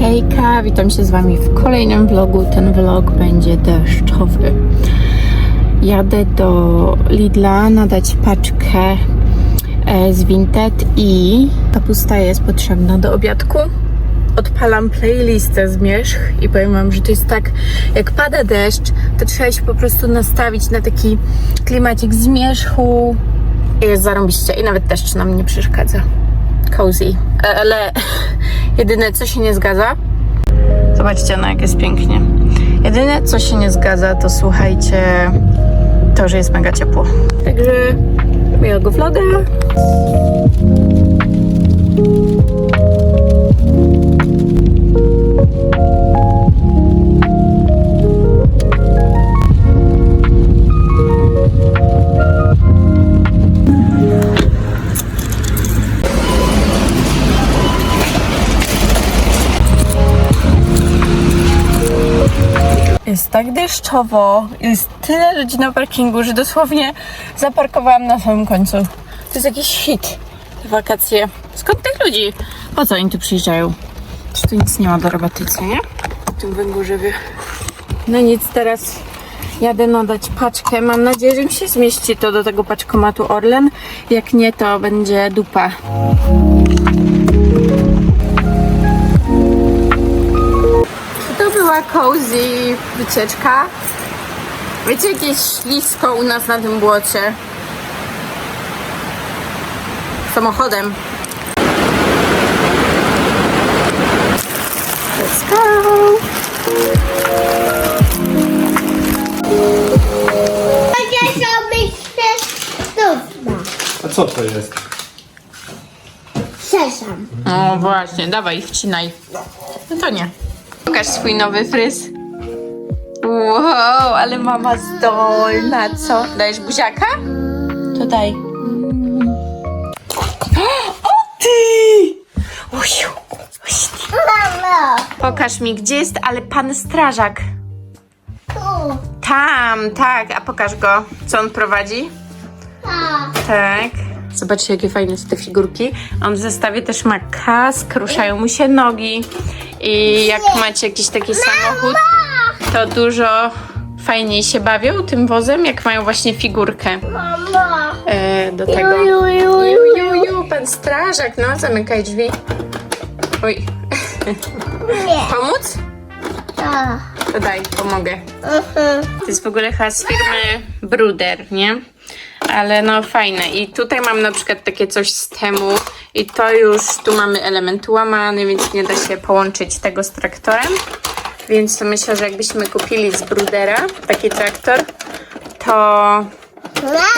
Hejka, witam się z Wami w kolejnym vlogu. Ten vlog będzie deszczowy. Jadę do Lidla nadać paczkę e, z Vinted i kapusta jest potrzebna do obiadku. Odpalam playlistę Zmierzch i powiem Wam, że to jest tak, jak pada deszcz, to trzeba się po prostu nastawić na taki klimacik Zmierzchu. I Jest zarąbiście i nawet deszcz nam nie przeszkadza. Cozy. E, Ale jedyne co się nie zgadza, Zobaczcie, no jak jest pięknie. Jedyne, co się nie zgadza, to słuchajcie, to, że jest mega ciepło. Także miłego vloga. Deszczowo, jest tyle ludzi na parkingu, że dosłownie zaparkowałam na samym końcu. To jest jakiś hit, te wakacje. Skąd tych ludzi? Po co oni tu przyjeżdżają? Czy tu nic nie ma do roboty, co nie? W tym Węgorzewie. No nic, teraz jadę nadać paczkę. Mam nadzieję, że mi się zmieści to do tego paczkomatu Orlen. Jak nie, to będzie dupa. Była cozy wycieczka? Wiecie, jakieś ślisko u nas na tym błocie. Samochodem. Let's go! Będzie sobie szesnówka. A co to jest? Sesam. O właśnie, dawaj, wcinaj. No to nie. Pokaż swój nowy fryz. Wow, ale mama zdolna, co? Dajesz buziaka? To daj. O ty! Usiu, usiu. Mamo, Pokaż mi, gdzie jest, ale pan strażak. tu, Tam, tak, a pokaż go, co on prowadzi. ta. Tak. Zobaczcie, jakie fajne są te figurki. On w zestawie też ma kask, ruszają mu się nogi. I jak macie jakiś taki samochód, to dużo fajniej się bawią tym wozem, jak mają właśnie figurkę e, do tego. Ju, ju, Ju, ju. ju, ju, pan strażak, no, zamykaj drzwi. Oj, pomóc? Ta. To daj, pomogę. Mhm. To jest w ogóle z firmy Bruder, nie? Ale no fajne. I tutaj mam na przykład takie coś z temu i to już, tu mamy element łamany, więc nie da się połączyć tego z traktorem. Więc to myślę, że jakbyśmy kupili z Brudera taki traktor, to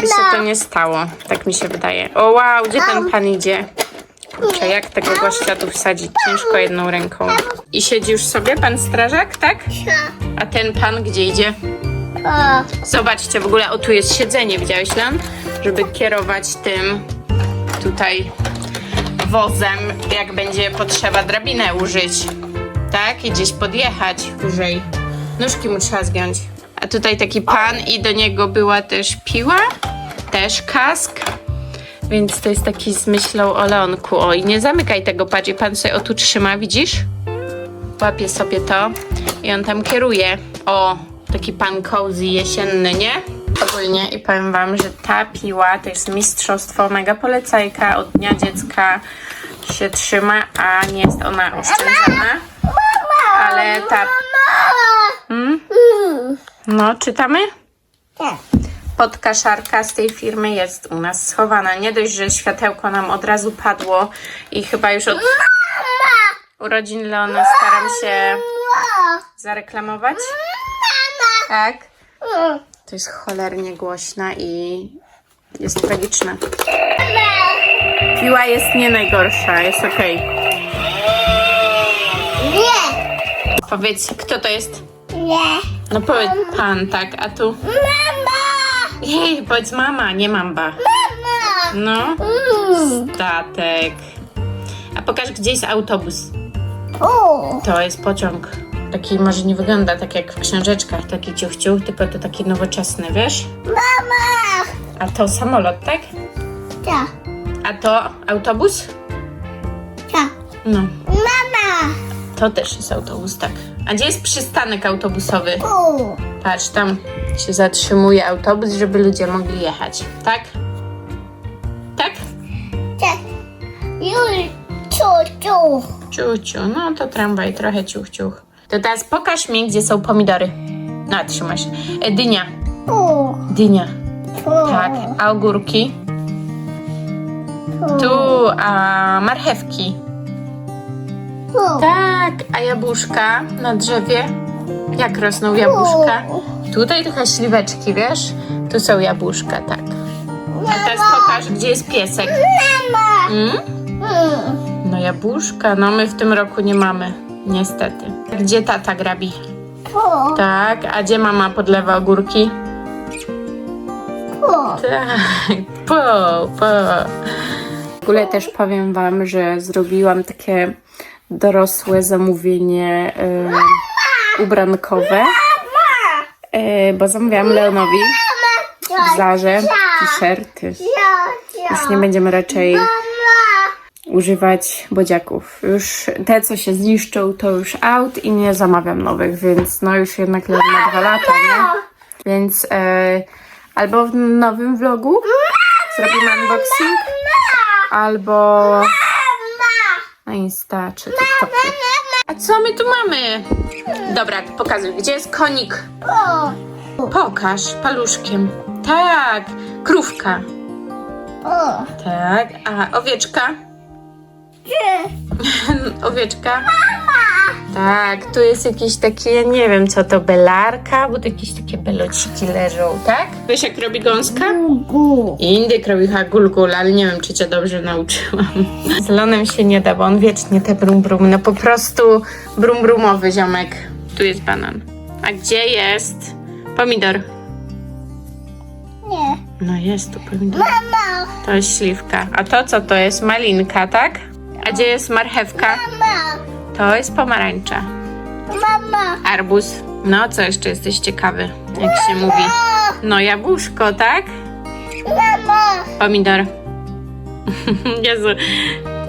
by się to nie stało. Tak mi się wydaje. O wow, gdzie ten pan idzie? Kurczę, jak tego gościa tu wsadzić? Ciężko jedną ręką. I siedzi już sobie pan strażak, tak? A ten pan gdzie idzie? Zobaczcie, w ogóle o tu jest siedzenie, widziałeś Lan? Żeby kierować tym tutaj wozem, jak będzie potrzeba drabinę użyć. Tak? I gdzieś podjechać wyżej. Nóżki mu trzeba zgiąć. A tutaj taki pan i do niego była też piła, też kask. Więc to jest taki z myślą o Leonku. O, i nie zamykaj tego, i pan sobie o tu trzyma, widzisz? Łapie sobie to i on tam kieruje. O, taki pan cozy jesienny, nie? Ogólnie i powiem wam, że ta piła to jest mistrzostwo, mega polecajka od dnia dziecka się trzyma, a nie jest ona oszczędzana. Ale ta... Hmm? Mm. No, czytamy? Tak. Podkaszarka z tej firmy jest u nas schowana. Nie dość, że światełko nam od razu padło i chyba już od urodzin Leona staram się zareklamować. Tak. To jest cholernie głośna i jest tragiczna. Piła jest nie najgorsza, jest okej. Nie. Powiedz, kto to jest? Nie. No powiedz pan, tak, a tu... Mama. Jej, powiedz mama, nie mamba. Mama. No, Mm. statek. A pokaż, gdzie jest autobus. O. To jest pociąg. Taki może nie wygląda tak jak w książeczkach, taki ciuch, ciuch, tylko to taki nowoczesny, wiesz? Mama. A to samolot, tak? Ta. A to autobus? Ta. No. Mama. to też jest autobus, tak. A gdzie jest przystanek autobusowy? Tu. Patrz, tam się zatrzymuje autobus, żeby ludzie mogli jechać, tak? Tak? Tak. Już. Ciu, ciu. Ciuciu, no to tramwaj, trochę ciuch, ciuch. To teraz pokaż mi, gdzie są pomidory. No, trzymasz. E, dynia, Tu. dynia. Tu. Tak, a ogórki? Tu, a marchewki? Tu. Tak, a jabłuszka na drzewie? Jak rosną jabłuszka? Tutaj trochę śliweczki, wiesz? Tu są jabłuszka, tak. A teraz pokaż, gdzie jest piesek. Mama. Mm. No jabłuszka, no my w tym roku nie mamy, niestety. Gdzie tata grabi? Tu. Tak, a gdzie mama podlewa ogórki? Tu. Tak, po, po. W ogóle też powiem Wam, że zrobiłam takie dorosłe zamówienie e, ubrankowe, e, bo zamówiłam Leonowi w Zarze t-shirty. Już nie będziemy raczej. Używać bodziaków. Już te, co się zniszczą, to już out i nie zamawiam nowych, więc no już jednak ma dwa lata, nie? Więc e, albo w nowym vlogu zrobimy unboxing, albo na Insta czy TikToku. A co my tu mamy? Dobra, pokazuj, gdzie jest konik? Pokaż paluszkiem. Tak, krówka. Tak, a owieczka? Owieczka? Tak, tu jest jakiś taki, ja nie wiem co to, belarka, bo tu jakieś takie belociki leżą, tak? Wiesz jak robi gąska? Gugu. Indyk robi chyba gulgul, ale nie wiem czy cię dobrze nauczyłam. Z Lonem się nie da, bo on wiecznie te brum brum, no po prostu brum brumowy ziomek. Tu jest banan. A gdzie jest pomidor? Nie. No jest tu pomidor. Mama. To jest śliwka. A to co to jest? Malinka, tak? A gdzie jest marchewka? Mama. To jest pomarańcza. Mama. Arbuz. No, co jeszcze jesteś ciekawy, jak się mówi? No, jabłuszko, tak? Mama. Pomidor. Jezu,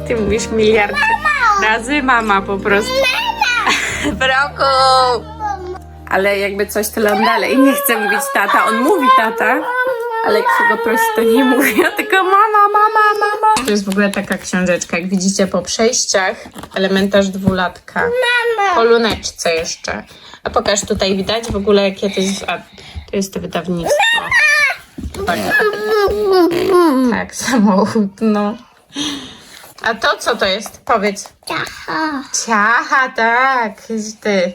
ty mówisz miliard razy mama po prostu. Broku! Ale jakby coś, on dalej nie chce mówić tata. On mówi tata, ale jak się go prosi, to nie mówi, a tylko mama, mama, mama. To jest w ogóle taka książeczka, jak widzicie po przejściach, elementarz dwulatka. Po luneczce jeszcze. A pokaż tutaj, widać w ogóle jakie to jest, a, to jest to wydawnictwo. Tak, tak, samochód, no. A to co to jest? Powiedz. Ciacha. Ciacha, tak, ty.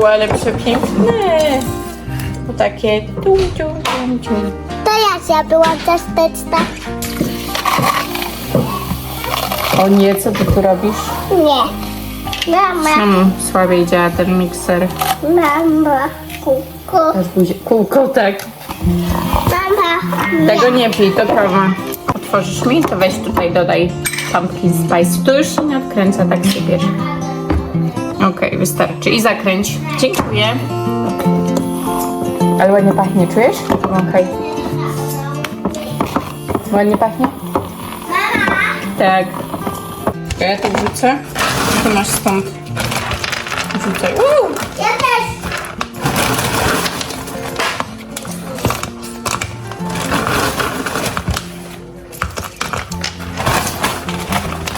U, ale przepiękne. To takie tum, tum, tum, tum. To Jasia była ciasteczna. O nie, co ty tu robisz? Nie. Mama. Mam słabiej działa ten mikser. Mama. Kuku. Buzie- Kółko, tak. Mama. Tego nie pij, to kawa. Otworzysz mi, to weź tutaj dodaj pumpkin spice. Tu już się nie odkręca, tak się bierze. Okej, wystarczy. I zakręć. Dziękuję. Ale ładnie pachnie, czujesz? Okej. Ładnie pachnie? Tak. To ja to wrzucę. To masz stąd. Wrzucaj. Uuu! Ja też.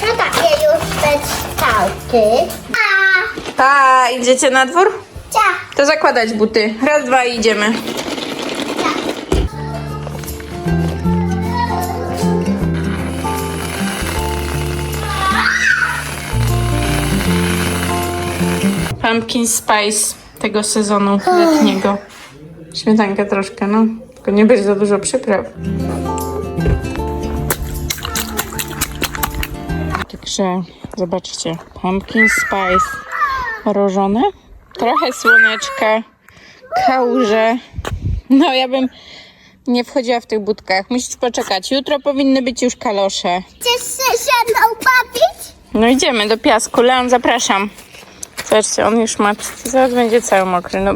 Tata je już te kształty. Pa, idziecie na dwór? Cia. To zakładać buty. Raz, dwa i idziemy. Pumpkin spice tego sezonu letniego. Śmietanka troszkę, no. Tylko nie będzie za dużo przypraw. Także zobaczcie. Pumpkin spice mrożone. Trochę słoneczka, kałuże. No ja bym nie wchodziła w tych budkach. Musisz poczekać. Jutro powinny być już kalosze. Chcesz się ze mną bawić? No idziemy do piasku. Leon, zapraszam. Zobaczcie, on już ma... Zaraz będzie cały mokry. No.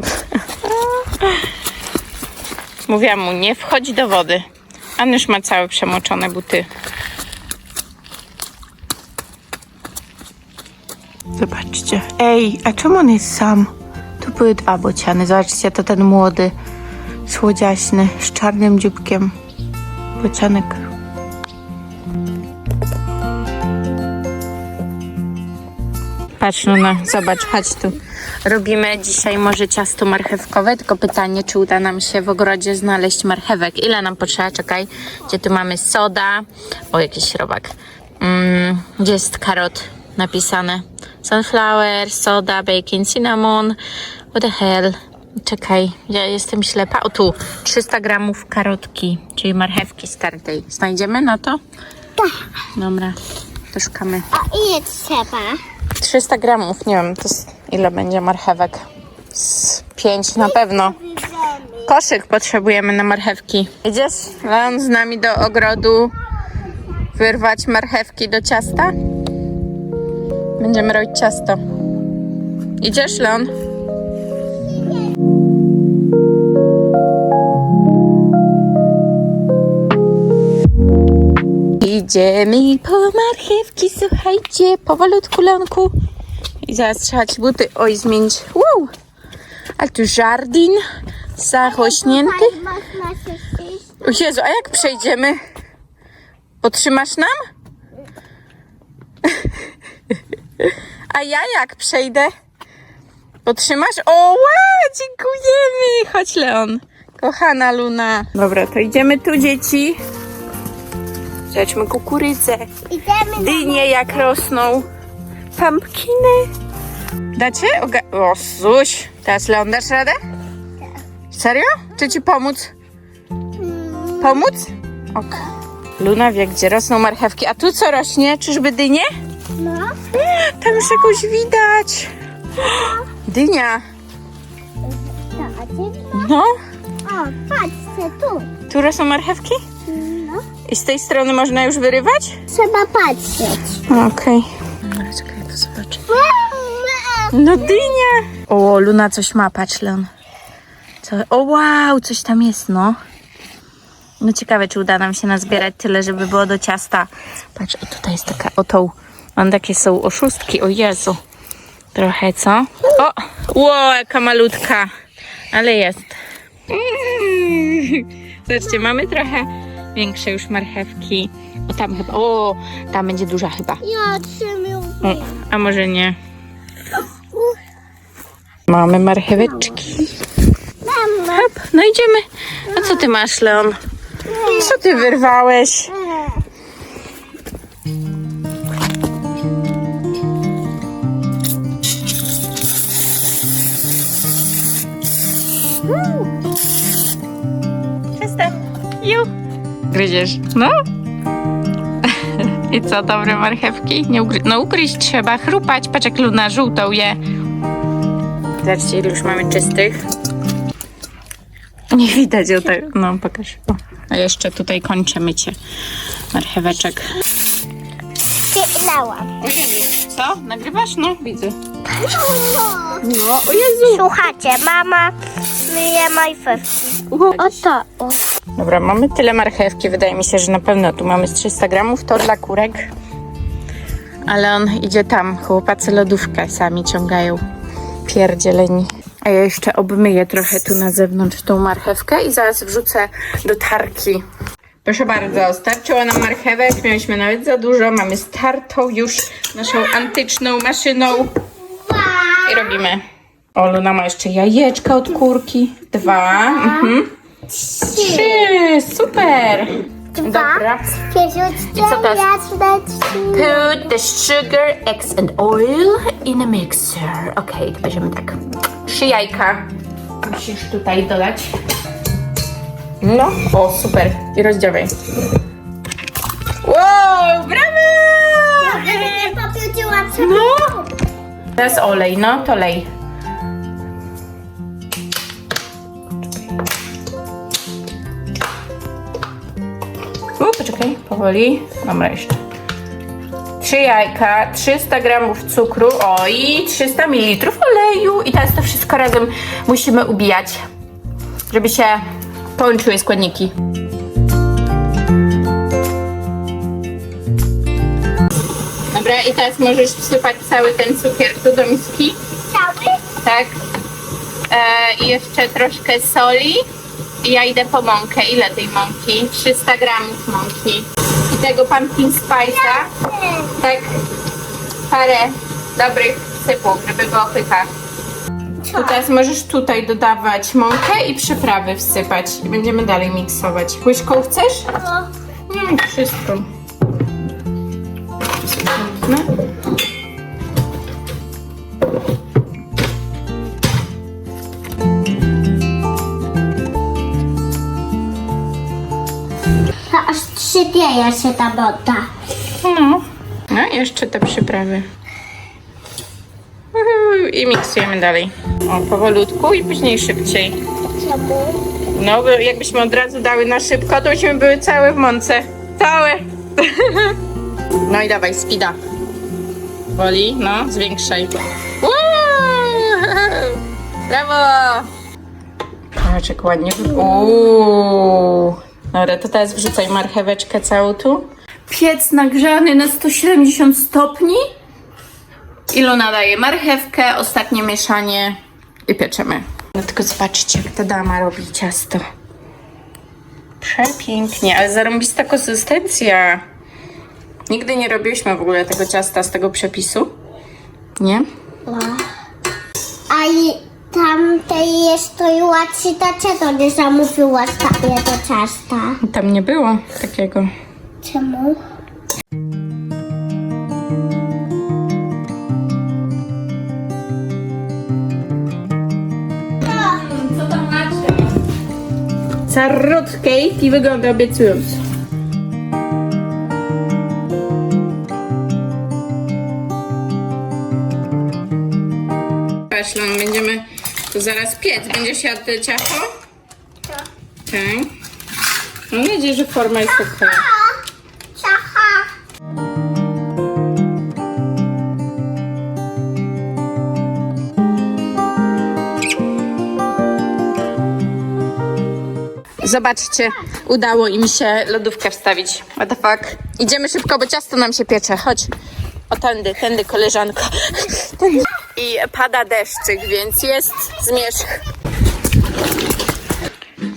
Mówiłam mu, nie wchodź do wody. Anyusz ma całe przemoczone buty. Zobaczcie. Ej, a czemu on jest sam? Tu były dwa bociany. Zobaczcie, to ten młody, słodziaśny, z czarnym dzióbkiem. Bocianek. Patrz, Luna, zobacz, chodź tu. Robimy dzisiaj może ciasto marchewkowe, tylko pytanie, czy uda nam się w ogrodzie znaleźć marchewek. Ile nam potrzeba? Czekaj, gdzie tu mamy soda. O, jakiś robak. Mm, gdzie jest karot napisane? Sunflower, soda, bacon, cinnamon. What the hell? Czekaj, ja jestem ślepa. O tu, 300 gramów karotki, czyli marchewki startej. Znajdziemy na to? Tak. Dobra, to szukamy. A ile trzeba? 300 gramów, nie wiem, to jest, ile będzie marchewek. Z 5 na pewno. Koszyk potrzebujemy na marchewki. Idziesz, Leon, z nami do ogrodu wyrwać marchewki do ciasta? Będziemy robić ciasto. Idziesz, Leon? Idziemy po marchewki, słuchajcie, powolutku, Leonku. I zaraz trzeba ci buty, oj, zmienić. Wow! Ale tu żardin przyjść. O Jezu, a jak przejdziemy? Potrzymasz nam? A ja jak przejdę? Potrzymasz? O, ła, dziękujemy! Chodź, Leon. Kochana Luna. Dobra, to idziemy tu, dzieci. Zobaczmy kukurydzę. Idziemy. Dynie jak rosną. Pumpkiny. Dacie? Oga- o, Zuś. Teraz Leon, dasz radę? Serio? Czy ci pomóc? Pomóc? Ok. Luna wie, gdzie rosną marchewki. A tu co rośnie? Czyżby dynie? No. Tam już jakąś widać. Dynia. No. O, patrzcie tu. Tu rosną marchewki? No. I z tej strony można już wyrywać? Trzeba patrzeć. Okej. Okay. Czekaj, to zobaczę. No dynia! O, Luna coś ma, patrz Leon. Co? O wow, coś tam jest, no. No ciekawe, czy uda nam się nazbierać tyle, żeby było do ciasta. Patrz, o tutaj jest taka oto. Mam takie są oszustki, o Jezu. Trochę, co? O! Ło, jaka malutka. Ale jest. Mm. Zobaczcie, mamy trochę większe już marchewki. O, tam chyba, o, tam będzie duża chyba. Ja. O, a może nie? Mamy marcheweczki. Hop, no idziemy. A co ty masz, Leon? Co ty wyrwałeś? Ju. Gryziesz? No. I co, dobre marchewki? Nie ugry- no ugryźć trzeba, chrupać. Patrz jak Luna żółtą je. Zobaczcie, ile już mamy czystych. Nie widać o tego. No, pokaż. O. A jeszcze tutaj kończę mycie marcheweczek. Co? Nagrywasz? No, widzę. No, o Jezu. Słuchajcie, mama myje marchewki. Oto. Dobra, mamy tyle marchewki. Wydaje mi się, że na pewno tu mamy z 300 gramów. To dla kurek. Ale on idzie tam. Chłopacy lodówkę sami ciągają. Pierdzieleni. A ja jeszcze obmyję trochę tu na zewnątrz tą marchewkę i zaraz wrzucę do tarki. Proszę bardzo, starczyło nam marchewek. Mieliśmy nawet za dużo. Mamy startą już naszą antyczną maszyną. I robimy. O, Luna ma jeszcze jajeczka od kurki. Dwa. Mhm. Trzy, super! Dobra. Przerzućcie I co teraz? Put the sugar, eggs and oil in a mixer. Okej, to będziemy tak. Trzy jajka. Musisz tutaj dodać. No, o super. I rozdziałaj. Wow, brawo! No. Teraz olej, no to lej. poczekaj, powoli. Dobra, jeszcze. 3 jajka, 300 gramów cukru, o i 300 ml oleju. I teraz to wszystko razem musimy ubijać, żeby się połączyły składniki. Dobra, i teraz możesz wsypać cały ten cukier tu do miski. Cały? Tak. E, I jeszcze troszkę soli. I ja idę po mąkę. Ile tej mąki? 300 gramów mąki. I tego pumpkin spice'a. Tak. Parę dobrych sypów, żeby było pycha. To teraz możesz tutaj dodawać mąkę i przyprawy wsypać. I będziemy dalej miksować. Łyżką chcesz? No. Mm, wszystko. No. Aż trzypieje się ta woda. No. No i jeszcze te przyprawy. I miksujemy dalej. O, powolutku i później szybciej. No, bo jakbyśmy od razu dały na szybko, to byśmy były całe w mące. Całe. No i dawaj, spida. Woli? No, zwiększaj. Wow! Brawo! Patrz, jak ładnie. Uuu. Dobra, to teraz wrzucaj marcheweczkę całą tu. Piec nagrzany na 170 stopni. Ilu nadaje marchewkę, ostatnie mieszanie i pieczemy. No tylko zobaczcie, jak ta dama robi ciasto. Przepięknie, ale zarąbista konsystencja. Nigdy nie robiłyśmy w ogóle tego ciasta z tego przepisu. Nie? A i tamtej jest to i łatwiej, dlaczego nie zamówiłaś do ciasta? Tam nie było takiego. Czemu? Co tam macie? Carrot cake i wygląda obiecująco. Lon, będziemy to zaraz piec. Będziesz jadł ciasto? Tak. Tak. Mam nadzieję, że forma jest okej. Zobaczcie, udało im się lodówkę wstawić. What the fuck? Idziemy szybko, bo ciasto nam się piecze. Chodź. O tędy, tędy koleżanko. Tędy. I pada deszczyk, więc jest zmierzch.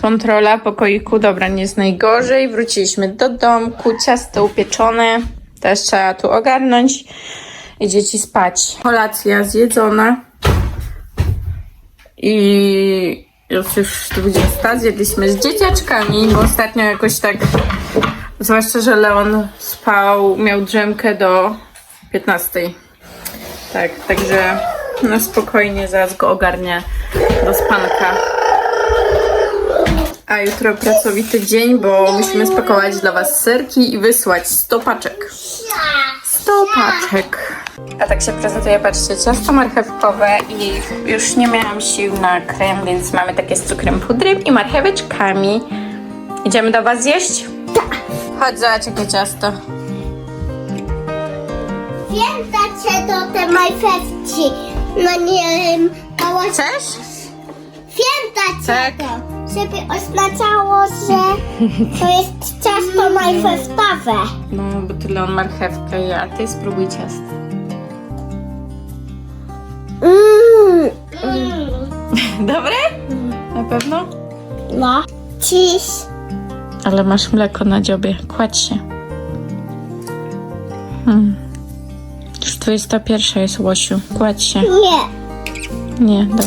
Kontrola pokoiku, dobra, nie jest najgorzej. Wróciliśmy do domku, ciasto upieczone. Teraz trzeba tu ogarnąć i dzieci spać. Kolacja zjedzona. I jest już 20. Zjedliśmy z dzieciaczkami, bo ostatnio jakoś tak, zwłaszcza, że Leon spał, miał drzemkę do 15. Tak, także na spokojnie zaraz go ogarnię do spanka. A jutro pracowity dzień, bo musimy spakować dla Was serki i wysłać 100 paczek. 100 paczek. A tak się prezentuje, patrzcie, ciasto marchewkowe i już nie miałam sił na krem, więc mamy takie z cukrem pudrym i marcheweczkami. Idziemy do Was zjeść? Tak. Chodź, zobacz jakie ciasto. Wiem, dacie do tej marchewki. No nie wiem, mała Chcesz? Wiem, dacie Tak. Żeby oznaczało, że to jest ciasto marchewkowe. No, bo tyle on marchewkę je, a Ty spróbuj ciasto. Mmm. Dobre? Na pewno? No. Cheese. Ale masz mleko na dziobie. Kładź się. Hmm. Już 21 jest, Łosiu. Kładź się. Nie. Nie, dobra.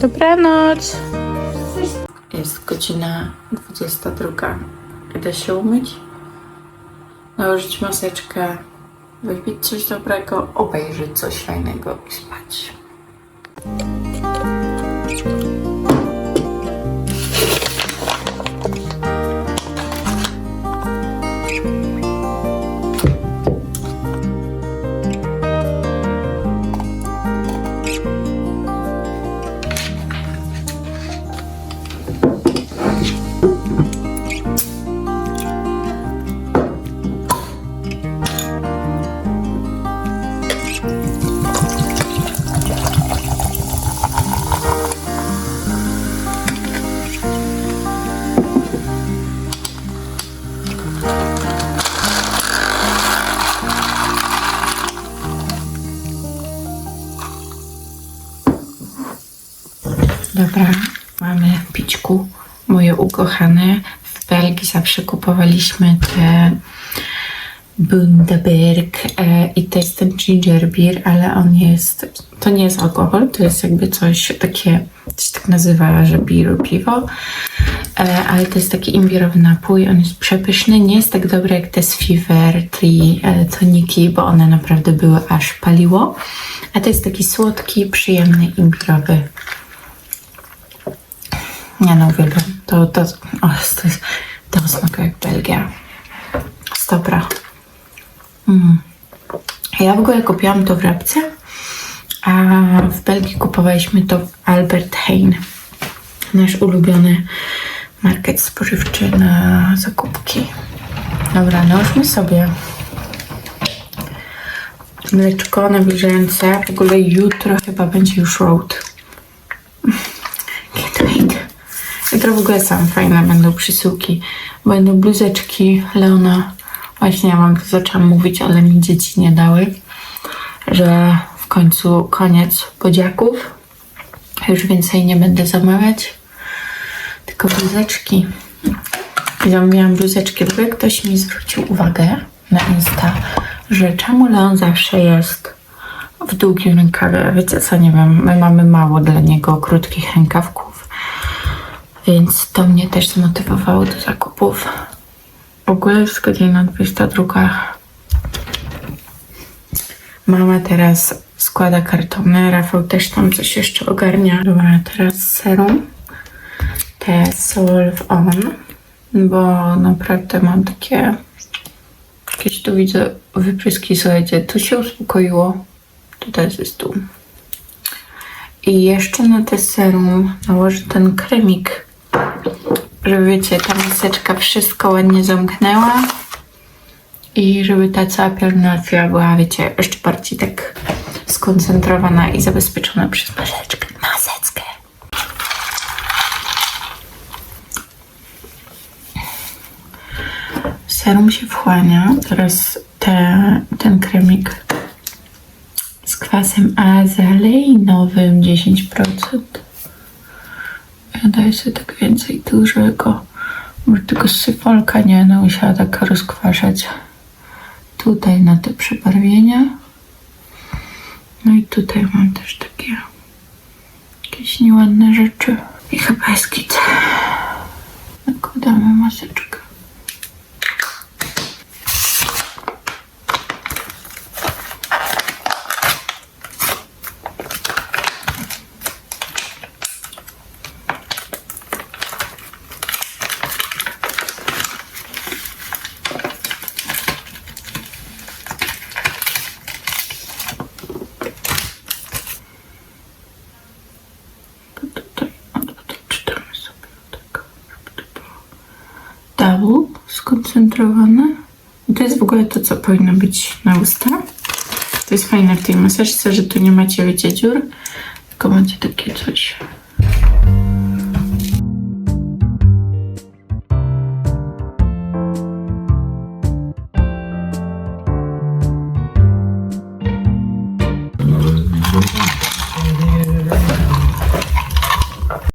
Dobranoc. Jest godzina 22. Idę się umyć, nałożyć maseczkę, wypić coś dobrego, obejrzeć coś fajnego i spać. Mamy pićku, moje ukochane. W Belgii zawsze kupowaliśmy te Bundaberg e, i to jest ten ginger beer, ale on jest, to nie jest alkohol, to jest jakby coś takie, się tak nazywa, że beer piwo, e, ale to jest taki imbierowy napój, on jest przepyszny, nie jest tak dobry jak te z Fever Tree e, toniki, bo one naprawdę były aż paliło, a to jest taki słodki, przyjemny, imbierowy nie no, uwielbiam. To, to, o, to, to smakuje jak Belgia. Stopra. Mm. Ja w ogóle kupiłam to w Rabce, a w Belgii kupowaliśmy to w Albert Heijn. Nasz ulubiony market spożywczy na zakupki. Dobra, nałóżmy sobie mleczko nawilżające. W ogóle jutro chyba będzie już road. Jutro w ogóle są fajne będą przysyłki. Będą bluzeczki Leona. Właśnie ja wam zaczęłam mówić, ale mi dzieci nie dały, że w końcu koniec podziaków. Już więcej nie będę zamawiać, tylko bluzeczki. I zamówiłam bluzeczki, bo ktoś mi zwrócił uwagę na Insta, że czemu Leon zawsze jest w długim rękawie. Wiecie co, nie wiem, my mamy mało dla niego krótkich rękawków, więc to mnie też zmotywowało do zakupów. W ogóle jest godzina 22. Mama teraz składa kartony, Rafał też tam coś jeszcze ogarnia. Dobra, teraz serum. Te Solve On, bo naprawdę mam takie... Jakieś tu widzę wypryski, słuchajcie, tu się uspokoiło. Tutaj jest tu. I jeszcze na te serum nałożę ten kremik, żeby wiecie, ta maseczka wszystko ładnie zamknęła i żeby ta cała pielęgnacja była, wiecie, jeszcze bardziej tak skoncentrowana i zabezpieczona przez maseczkę. Maseczkę. Serum się wchłania, teraz te, ten kremik z kwasem azaleinowym 10%. Ja daję sobie tak więcej dużego. Może tylko syfolka nie będę musiała tak rozkwaszać. Tutaj na te przebarwienia. No i tutaj mam też takie jakieś nieładne rzeczy. I chyba jest git. Nakładamy maseczkę. To tutaj, a to tutaj czytamy sobie tak, żeby to było double, skoncentrowane. I to jest w ogóle to, co powinno być na usta. To jest fajne w tej maseczce, że tu nie macie, wiecie, dziur, tylko macie takie coś